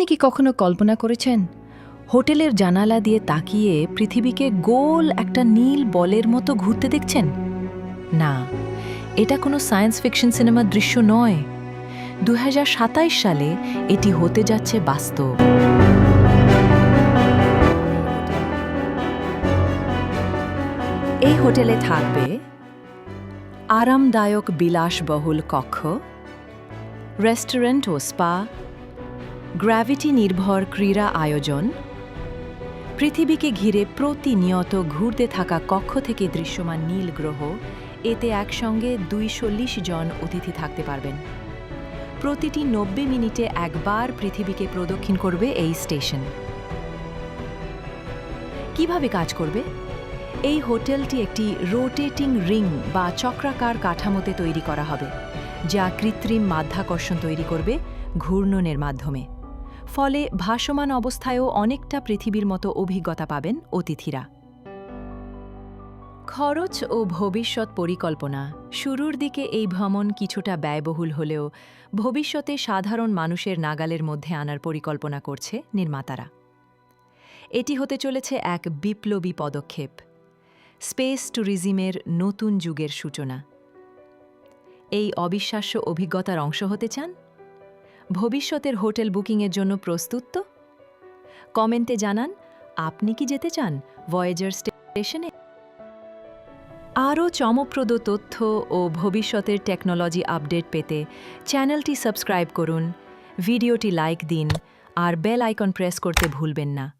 আপনি কি কখনো কল্পনা করেছেন? হোটেলের জানালা দিয়ে তাকিয়ে পৃথিবীকে গোল একটা নীল বলের মতো ঘুরতে দেখছেন? না, এটা কোনো সায়েন্স ফিকশন সিনেমার দৃশ্য নয়। দু সালে এটি হতে যাচ্ছে বাস্তব। এই হোটেলে থাকবে আরামদায়ক বিলাসবহুল কক্ষ, রেস্টুরেন্ট ও স্পা গ্র্যাভিটি নির্ভর ক্রীড়া আয়োজন। পৃথিবীকে ঘিরে প্রতিনিয়ত ঘুরতে থাকা কক্ষ থেকে দৃশ্যমান নীল গ্রহ, এতে একসঙ্গে দুইশল্লিশ জন অতিথি থাকতে পারবেন। প্রতিটি নব্বই মিনিটে একবার পৃথিবীকে প্রদক্ষিণ করবে এই স্টেশন। কীভাবে কাজ করবে? এই হোটেলটি একটি রোটেটিং রিং বা চক্রাকার কাঠামোতে তৈরি করা হবে, যা কৃত্রিম মাধ্যাকর্ষণ তৈরি করবে ঘূর্ণনের মাধ্যমে। ফলে ভাসমান অবস্থায়ও অনেকটা পৃথিবীর মতো অভিজ্ঞতা পাবেন অতিথিরা। খরচ ও ভবিষ্যৎ পরিকল্পনা। শুরুর দিকে এই ভ্রমণ কিছুটা ব্যয়বহুল হলেও ভবিষ্যতে সাধারণ মানুষের নাগালের মধ্যে আনার পরিকল্পনা করছে নির্মাতারা। এটি হতে চলেছে এক বিপ্লবী পদক্ষেপ। স্পেস ট্যুরিজমের নতুন যুগের সূচনা। এই অবিশ্বাস্য অভিজ্ঞতার অংশ হতে চান ভবিষ্যতের হোটেল বুকিংয়ের জন্য প্রস্তুত তো? কমেন্টে জানান, আপনি কি যেতে চান? ভয়েজার স্টেশনে? আরও চমকপ্রদ তথ্য ও ভবিষ্যতের টেকনোলজি আপডেট পেতে চ্যানেলটি সাবস্ক্রাইব করুন, ভিডিওটি লাইক দিন, আর বেল আইকন প্রেস করতে ভুলবেন না।